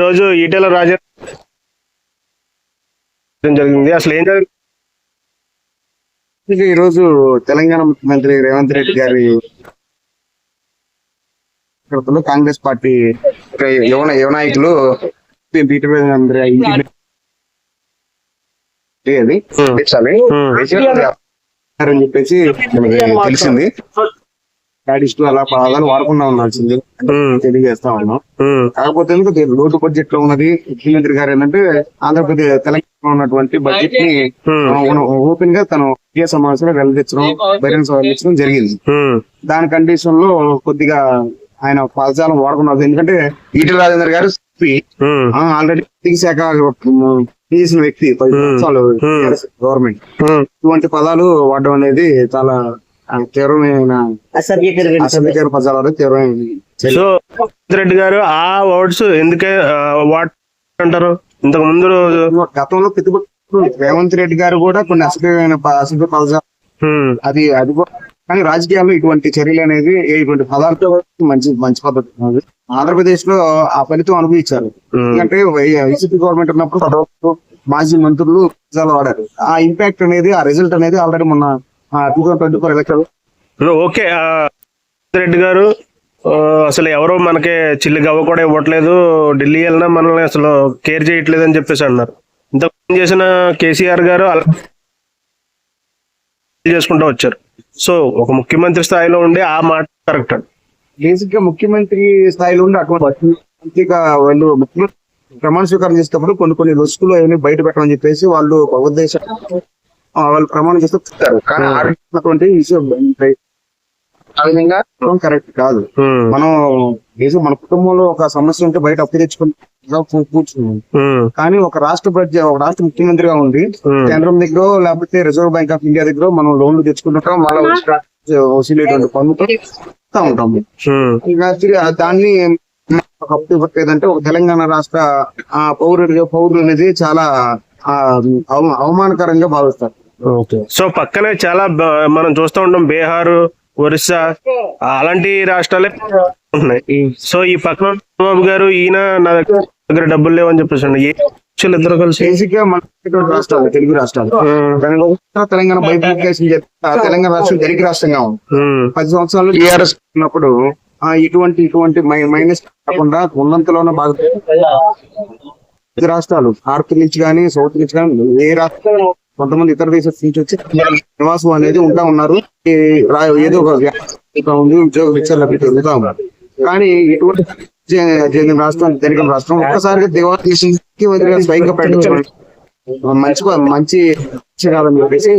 రోజు ఈటెల రాజా జరిగింది? అసలు ఏం జరిగింది? ఇక ఈ రోజు తెలంగాణ ముఖ్యమంత్రి రేవంత్ రెడ్డి గారి కాంగ్రెస్ పార్టీ యువ యువ నాయకులు అని చెప్పేసి మనకి తెలిసింది. డాడిస్టు అలా పదాలు వాడకుండా ఉండాల్సింది తెలియజేస్తా ఉన్నాం. కాకపోతే లోటు బడ్జెట్లో ఉన్నది? ముఖ్యమంత్రి గారు ఏంటంటే ఆంధ్రప్రదేశ్ తెలంగాణ ఉన్నటువంటి బడ్జెట్ని ఓపెన్గా తను ఏ సమావేశంలో వెల్లడించడం బహిరంగ వెల్లడించడం జరిగింది. దాని కండిషన్లో కొద్దిగా ఆయన పదజాలం వాడుకున్నారు. ఎందుకంటే ఈటల రాజేందర్ గారు ఆల్రెడీ శాఖ చేసిన వ్యక్తి పది. సంవత్సరాలు. గవర్నమెంట్. ఇటువంటి పదాలు వాడడం అనేది చాలా అసభ్యకర పదాలు. సో రెడ్డి గారు ఆ వర్డ్స్ ఎందుకే వాట్ అంటారు? ఇంతకు ముందు గతంలో రేవంత్ రెడ్డి గారు కూడా కొన్ని అసభ్యమైన అసభ్య పదజాలం. అది అది కూడా కానీ రాజకీయాల్లో ఇటువంటి చర్యలు అనేది ఇటువంటి పదాలతో మంచి మంచి పద్ధతి కాదు. ఆంధ్రప్రదేశ్లో ఆ ఫలితం అనుభవించారు. ఎందుకంటే వైసీపీ గవర్నమెంట్ ఉన్నప్పుడు మాజీ మంత్రులు వాడారు. ఆ ఇంపాక్ట్ అనేది ఆ రిజల్ట్ అనేది ఆల్రెడీ మొన్న two thousand twenty four election okay Reddy garu అసలు ఎవరో మనకి చిల్లి గవ్వ కూడా ఇవ్వట్లేదు. ఢిల్లీ వెళ్ళినా మనల్ని అసలు కేర్ చేయట్లేదు అని చెప్పేసి అన్నారు. ముందు చేసిన కేసీఆర్ గారు అలా చేసుకుంటూ వచ్చారు. సో ఒక ముఖ్యమంత్రి స్థాయిలో ఉండి ఆ మాట కరెక్ట్ అండి. బేసిక్గా ముఖ్యమంత్రి స్థాయిలో ఉండి అటువంటి మంత్రిగా వాళ్ళు ముఖ్యమంత్రి ప్రమాణ స్వీకారం చేసేటప్పుడు కొన్ని కొన్ని రుసుకులు అవన్నీ బయట పెట్టమని చెప్పేసి వాళ్ళు ఒక ఉద్దేశం వాళ్ళు ప్రమాణం చేస్తూ చెప్తారు కానీ విషయం ఆ విధంగా కరెక్ట్ కాదు. మనం దేశం మన కుటుంబంలో ఒక సమస్య ఉంటే బయట అప్పు తెచ్చుకుని కూర్చున్నాం. కానీ ఒక రాష్ట్ర బడ్జెట్ ఒక రాష్ట్ర ముఖ్యమంత్రిగా ఉండి కేంద్రం దగ్గర లేకపోతే రిజర్వ్ బ్యాంక్ ఆఫ్ ఇండియా దగ్గర మనం లోన్లు తెచ్చుకుంటుంటాం మళ్ళీ వసూలేటువంటి పన్నుతో ఉంటాం. ఇక దాన్ని ఒక అప్పు ఇవ్వట్లేదంటే ఒక తెలంగాణ రాష్ట్ర ఆ పౌరుడు పౌరులు అనేది చాలా అవమానకరంగా భావిస్తారు. సో పక్కనే చాలా బ- మనం చూస్తూ ఉంటాం బీహార్ ఒరిస్సా అలాంటి రాష్ట్రాలే ఉన్నాయి. సో ఈ పక్కన బాబు గారు ఈయన నా దగ్గర డబ్బులు లేవని చెప్పేసి. ఏ ఇద్దరు కలిసి? మన రాష్ట్రాలు తెలుగు రాష్ట్రాలు. తెలంగాణ ఆ తెలంగాణ రాష్ట్రం తెలుగు రాష్ట్రంగా ఉంది. ఉమ్, పది సంవత్సరాలు టీఆర్ఎస్ ఉన్నప్పుడు ఇటువంటి ఇటువంటి మై- మైనస్ కాకుండా ఉన్నంతలోనే బాగా రాష్ట్రాలు నార్త్ నుంచి కానీ సౌత్ నుంచి కానీ ఏ రాష్ట్రం కొంతమంది ఇతర దేశాల నుంచి వచ్చి నివాసం అనేది ఉంటా ఉన్నారు. ఏదో ఒక ఉంది ఉద్యోగ లభ్యత జరుగుతా ఉన్నారు. కానీ ఇటువంటి చెందిన రాష్ట్రం తెలుగు రాష్ట్రం ఒక్కసారిగా గారు స్వయంగా ప్రకటించడం మంచి మంచి కాదని చెప్పేసి